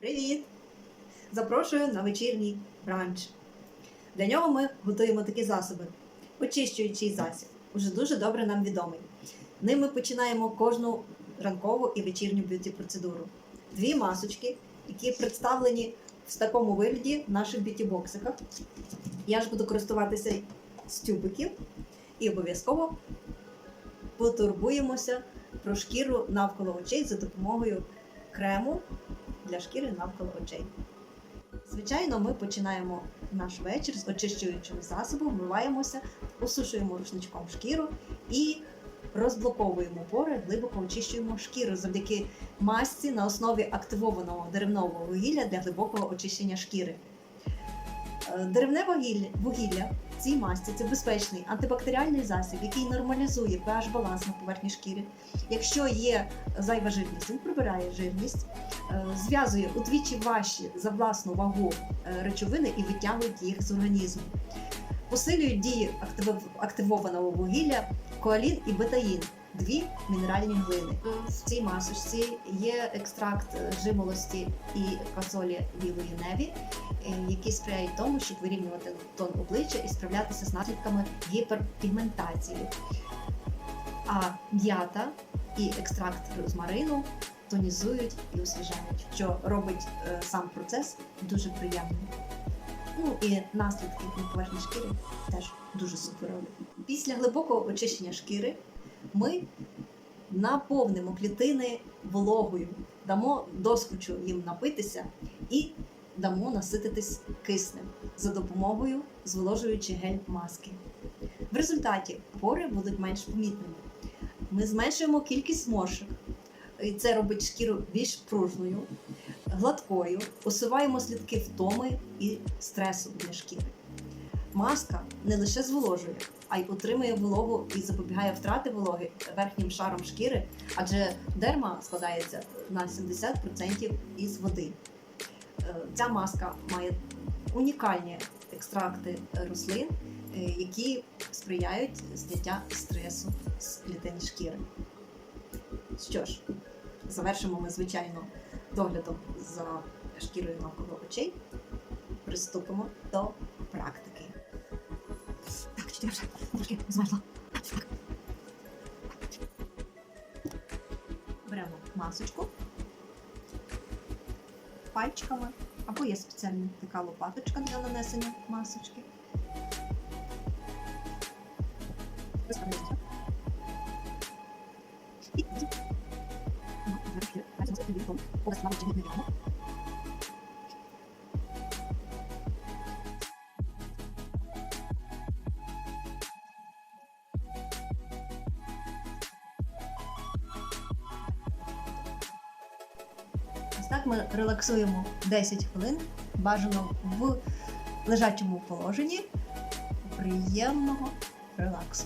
Привіт! Запрошую на вечірній бранч. Для нього ми готуємо такі засоби. Очищуючий засіб, уже дуже добре нам відомий. Ними починаємо кожну ранкову і вечірню б'юті процедуру. Дві масочки, які представлені в такому вигляді в наших б'юті-боксиках. Я ж буду користуватися з тюбиків і обов'язково потурбуємося про шкіру навколо очей за допомогою крему для шкіри навколо очей. Звичайно, ми починаємо наш вечір з очищуючим засобом, вмиваємося, осушуємо рушничком шкіру і розблоковуємо пори, глибоко очищуємо шкіру завдяки масці на основі активованого деревного вугілля для глибокого очищення шкіри. Е, Деревне вугілля в цій масці це безпечний антибактеріальний засіб, який нормалізує pH баланс на поверхні шкіри. Якщо є зайва жирність, він прибирає жирність, е, зв'язує удвічі важчі за власну вагу е, речовини і витягують їх з організму. Посилюють дії активованого вугілля коалін і бетаїн дві мінеральні глини. В цій масочці є екстракт е, жимолості і квасолі білої неві, е, які сприяють тому, щоб вирівнювати тон обличчя і справлятися з наслідками гіперпігментації. А м'ята і екстракт розмарину тонізують і освіжають, що робить е, сам процес дуже приємним. Ну і наслідки на поверхні шкіри теж дуже суперові. Після глибокого очищення шкіри ми наповнимо клітини вологою, дамо досхочу їм напитися і дамо насититись киснем за допомогою зволожуючи гель маски. В результаті пори будуть менш помітними. Ми зменшуємо кількість зморшок, і це робить шкіру більш пружною, гладкою, усуваємо слідки втоми і стресу для шкіри. Маска не лише зволожує, а й утримує вологу і запобігає втрати вологи верхнім шаром шкіри, адже дерма складається на 70% із води. Е, Ця маска має унікальні екстракти рослин, е, які сприяють зняття стресу з клітин шкіри. Що ж, завершимо ми, звичайно, доглядом за шкірою навколо очей. Приступимо до практики. Я вже? Трошки. Беремо масочку. Пальчиками, або є спеціальна така лопаточка для нанесення масочки. І так ми релаксуємо 10 хвилин, бажано в лежачому положенні приємного релаксу.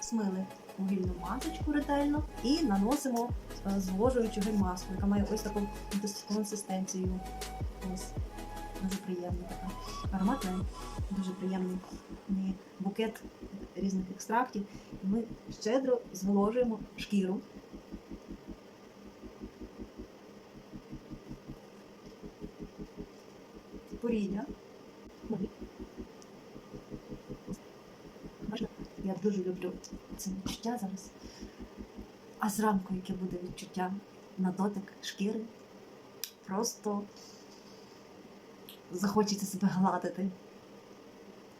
Смили вугільну масочку ретельно і наносимо е, зволожуючу гель-маску, яка має ось таку консистенцію. Ось дуже приємна така. Ароматний, дуже приємний букет різних екстрактів. Ми щедро зволожуємо шкіру. Поріддя. Я дуже люблю це відчуття зараз. А зранку, яке буде відчуття на дотик шкіри, просто захочеться себе гладити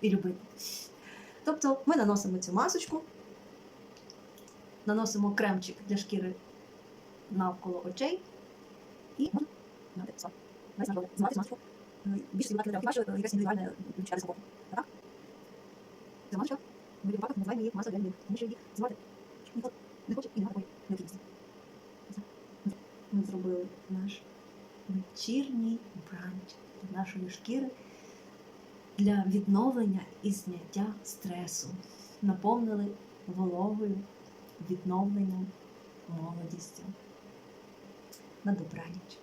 і любити. Тобто ми наносимо цю масочку, наносимо кремчик для шкіри навколо очей і знімати маску більше знімати треба, якась індивідуальна відчуття дискомфорту. Так? Масочка. Ми в випадках називаємо її маса для них, тому що її знімати ніхто не хоче і немає такої необхідності. Ми зробили наш вечірній бранч нашої шкіри для відновлення і зняття стресу. Наповнили вологою, відновленням, молодістю. На добраніч.